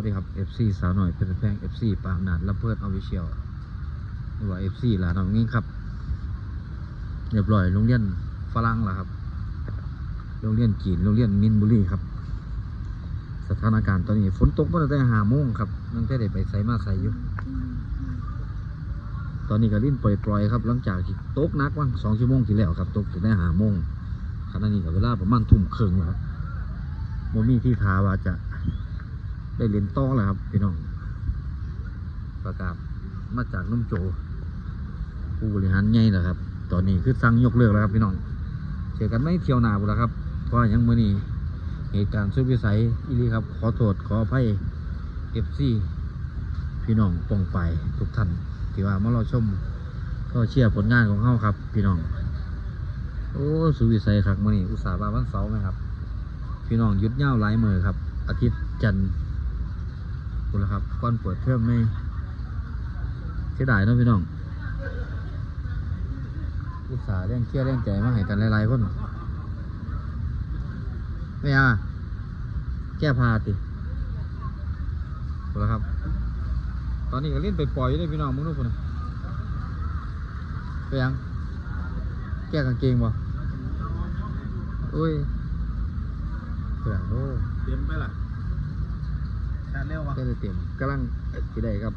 สวัสดีครับ FC สาวหน่อยเป็นแพง FC ปางนาดละเพิดออฟฟิเชียลหรือว่า FC หลานน้องงี้ครับเรียบร้อยโรงเรียนฝรั่งล้วครับ โรงเรียนจีนโรงเรียนมินบุรีครับ สถานการณ์ตอนนี้ฝนตกมาตั้งแต่หาโมงครับนั่งแต่ได้ไปใส่มาใส่อยู่ตอนนี้ก็ลิ้นปล่อยๆครับหลังจากที่ตกนักว่างสองชั่วโมงที่แล้วครับตกถึงได้หาโมงขณะนี้ก็เวลาประมาณทุ่มครึ่งแล้วโมมี่ที่ทาว่าจะ ได้เรียนต่อแล้วครับพี่น้อง ประกาศมาจากนุ่มโจ ผู้บริหารใหญ่แล้วครับ ตอนนี้คือสั่งยกเลิกแล้วครับพี่น้องเจอกันไม่เที่ยวหนาบุแล้วครับเพราะยังมื่อนี้เหตุการณ์สุดวิสัยอีหลีครับ ขอโทษขออภัยเอฟซีพี่น้องปองไปทุกท่านที่ว่ามาเราชมก็เชียร์ผลงานของเขาครับ พี่น้อง โอ้สุวิสัยครับมื่อนี้อุตสาห์มาวันเสาร์ไหมครับ พี่น้องหยุดเง่าหลายมือครับ อาทิตย์จันทร์ คุณละครับก่อนเปิดเทอมไม่เสียดายเนาะพี่น้องอุตส่าห์เร่งเครียดเร่งใจมาให้กันหลายๆคนไม่เอาอะแก้พาติคุณละครับ ตอนนี้ก็เล่นไปปล่อยอยู่เลยพี่น้องมึงนู้นคนไปยังแก้กางเกงบ่อุ้ยเปลือกโอ้เตรียมไปล่ะ ชาร์จเร็ววะก็จะเตรียมกำลังที่ได้ครับ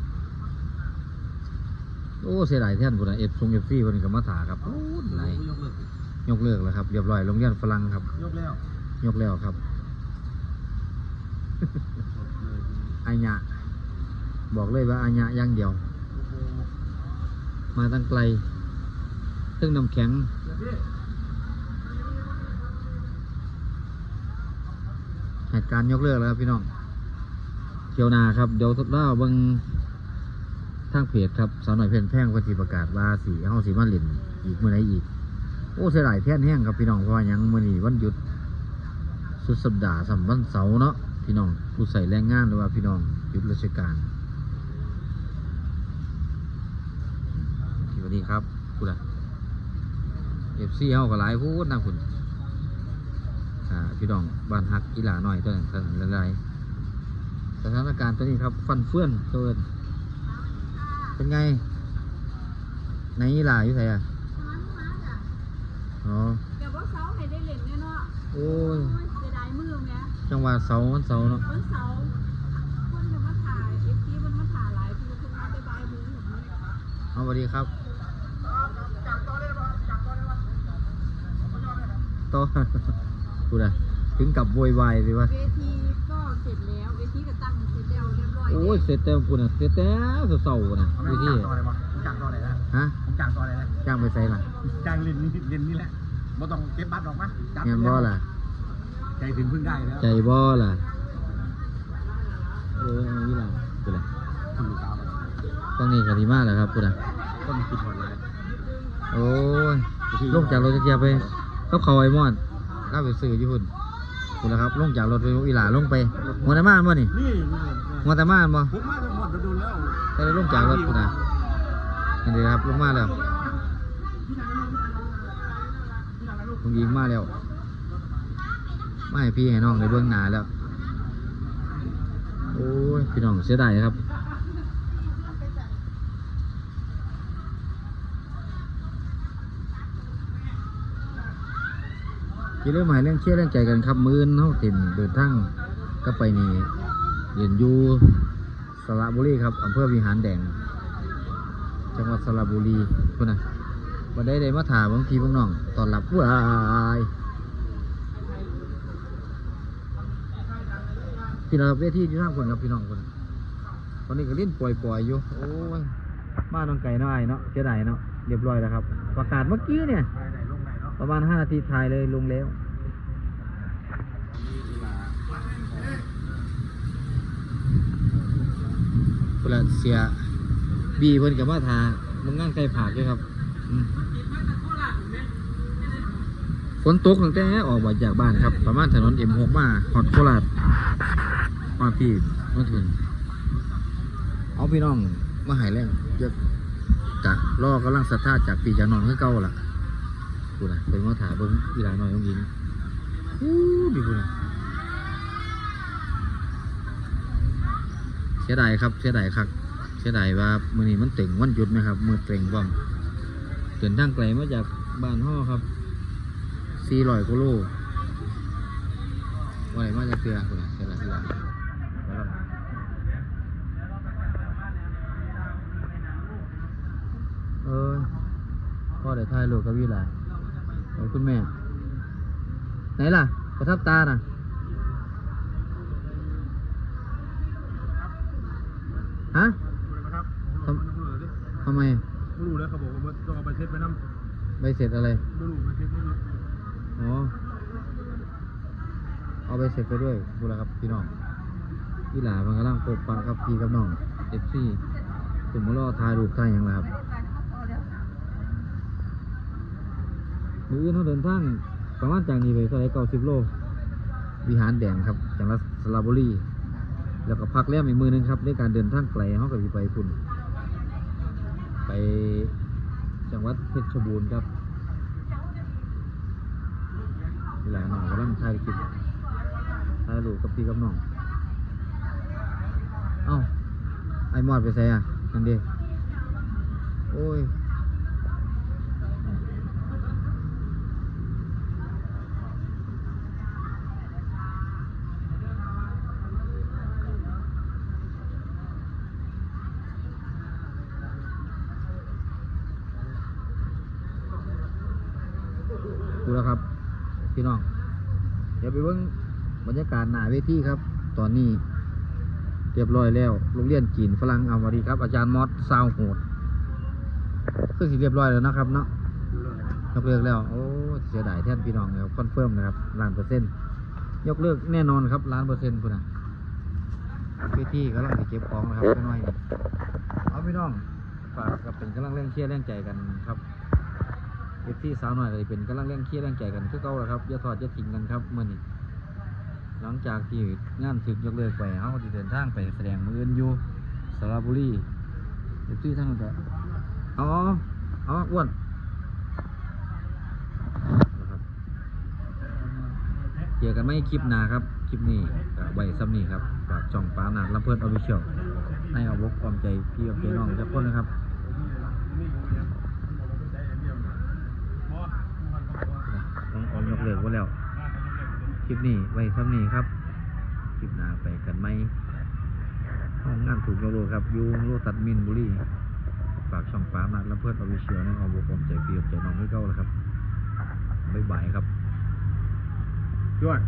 โอ้เสียดายแท่นพุ่นนะเอฟซงเอฟซีพุ่นก็มาถาครับโอ้ไหลยกเลิกยกเลิกแล้วครับเรียบร้อยโรงเรียนฝรั่งครับ ยกแล้วยกแล้วครับอาญะบอกเลยว่าอาญะอย่างเดียว มาตั้งไกลซึ่งน้ำแข็งเหตุการณ์ยกเลิกแล้วครับพี่น้อง เที่ยวนาครับเดี๋ยวทดลองเบิ่งทางเพจครับสาวหน่อยเพนแพงเพันธิประกาศว่าสีเฮาสีมาเล่นอีกเมื่อไหรอีก โอ้เสียดายแท่นแห้งครับพี่น้องเพราะยังมื่อนี้วันหยุด สุดสัปดาห์สัมวันเสาร์เนาะพี่น้องผู้ใส่แรงงานหรือว่าพี่น้องหยุดราชการสวัสดีครับคุณอะเอฟซีเฮาก็หลายพูดนะคุณอ่าพี่น้องบ้านฮักอีหลาหน่อยตัวนั้นตัวนั้นหลาย สถานการณ์ตัวนี้ครับฟันเฟื่อนตัวเอิ้นเป็นไงในอีหลาอยู่ไหนอะอ๋อเดี๋ยวว่าเสาร์ให้ได้เล่นแน่เนาะโอ้ยโอ้ยเสียดายมือแม่จังหวะเสาร์วันเสาร์เนาะวันเสาร์คนจะมาถ่ายเอฟซีมันมาถ่ายหลายทีคุณมาไปบายมือหมดเลยเอาสวัสดีครับต่อพูดอะถึงกับโวยวายเลยว่าเวที โอ้ยเสร็จแต่พูดอะเสร็จแต่เสาร์ๆนะเอาไม่วิต้อธีงจ้างต่อเลยวะจ้างต่อเลยนะฮะผมจ้างต่อเลยนะจ้างไปใส่ล่ะจ้างเล่นนี่เล่นนี่แหละไม่ต้องเก็บบัตรหรอกมั้ยจับเงินบ่ล่ะ ใจถึงพึ่งได้แล้วใจบ่ล่ะเออเอานี่ล่ะพูดอะคุณลูกสาวต้องนี่กะทิมาแล้วครับพูดอะก็มีคิดหมดเลยโอ้ยลงจากรถจะเกียร์ไปเขาเขาไอ้มอนข้าไปซื้อญี่ปุ่นพูดแล้วครับลงจากรถไปอีหลาลงไปหัวตะม่านบ่นี่นี่นี่ หัวตะม่านบ่ผมมาทั้งหมดโดนแล้วแต่ได้ลงจากรถพุ่นนะนี่เลยครับลงมาแล้วลุงยิงมาแล้วไม่ให้พี่ให้น้องในเบื้องหน้าแล้ว โอ้ย พี่น้องเสียดายครับอย่าลืมหมายเรื่องเชื่อเรื่องใจกันครับมื้อนเฮาเต็มเดินทางก็ไปนี่ เรียนอยู่สระบุรีครับอำเภอวิหารแดง จังหวัดสระบุรีคุณนะวันได้ได้มาถามบางทีพวกน้องตอนรับว้ายพี่น้องเวทีที่ทาคนครับพี่น้องคนตอนนี้ก็เล่นปล่อยๆอยู่โอ้ยมาน้องไก่น้อยเนาะเสียดายเนาะเรียบร้อยแล้วครับ ประกาศเมื่อกี้เนี่ยปไหนลงไหนเนาะประมาณ 5 นาทีถ่ายเลยลงแล้ว เวลาเสียบีเพิ่นกับมาทามึงงานไก่ผากด้วยครับอืมฝนตกตั้งแต่ออกมาจากบ้านครับ ประมาณถนนเอ็มหกมาฮอดโคราชมาพี่มาถึงเอาพี่น้องมาหายแรงเยอะกะรอกำลังศรัทธาจากพีจากน้องคือเก่าล่ะกูนะเป็นมาถาเบิ่งอีหลาน้อยของยิงอู้ดีกูน่ะ เสียดายครับเสียดายครับเสียดายว่ามื้อนี้มันเต็งวันหยุดไหมครับมือเต็งพร้อมเดินทางไกลมาจากบ้านห่อครับ400กิโลว่าไหนมาจากเตือคนละเสียดายเสียดายเออพ่อเดี๋ยวถ่ายรูปกับวิลาเออคุณแม่ ไหนล่ะ ประทับตาน่ะ ฮะครับทำทำไมไม่รู้แล้วเขาบอกว่าต้องเอาไปเช็ดไปน้ำใบเสร็จอะไร ไม่รู้ไปเช็ดไม่รู้อ๋อ เอาไปเสร็จไปด้วยพูดแล้วครับพี่น้องพี่หลามันกำลังปกปะครับพี่กับน้องเอฟซีผมมารอถ่ายรูปถ่ายอย่างไรครับมืออื่นเขาเดินทางประมาณจากนี้ไปเท่าไหรเก้าสิบโล วิหารแดงครับจังหวัดสระบุรี แล้วก็พักแรมอีกมือหนึงครับในการเดินทางไกลเขาก็จะไปพุ่นไปจังหวัดเพชรบูรณ์ครับเวลาหน้องกำลังถ่ายคลิปถ่ายรูปกับพี่กับน้องเอ้าไอ้มอดไปใส่อะนั่นเดีโอ้ย ดูแล้วครับ พี่น้อง เดี๋ยวไปเบิ่งบรรยากาศหน้าเวทีครับ ตอนนี้เรียบร้อยแล้ว โรงเรียนจีนฝรั่งอมาดีครับ อาจารย์มอสซาวโหดคือสิเรียบร้อยแล้วนะครับเนาะยกเลิกแล้ว โอ้เสียดายแทนพี่น้องนะครับคอนเฟิร์มนะครับล้านเปอร์เซ็นต์ยกเลิกแน่นอนครับล้านเปอร์เซ็นต์พุ่นนะเวทีกำลังจะเก็บของนะครับน้อยเอาพี่น้องฝากกับเป็นกำลังแรงเชียร์แรงใจกันครับ เอฟซีสาวหน่อยก็สิเป็นกำลังเร่งเครียดเร่งใจกันคือเก่าแล้วครับอย่าถอดอย่าทิ้งกันครับเมื่อนี้หลังจากที่งานถึกยกเลิกไปเขาจะเดินทางไปแสดงมืออื่นอยู่สระบุรีเอฟซีทั้งนั้นก็เอาเอาเอาอ้วนนะครับเจอกันไม่คลิปหน้าครับคลิปนี้ใบซัมนี่ครับฝากช่องปาหนักลำเพิดออฟฟิเชียลให้เอาบกความใจพี่กับเจน้องทุกคนนะครับ ต้องออนยกเลิกไว้แล้ว คลิปนี้ไว้ซ้ำนี้ครับ คลิปหน้าไปกันไหมห้องงานถูกยกเลิกครับยูโรตัดมินบุรีฝากช่องฟ้ามาแล้วเพื่อนเอาวิเชียนั่นเอาบุคคลใจเปียบใจน้องให้เก้าแล้วครับบ๊ายบายครับช่วย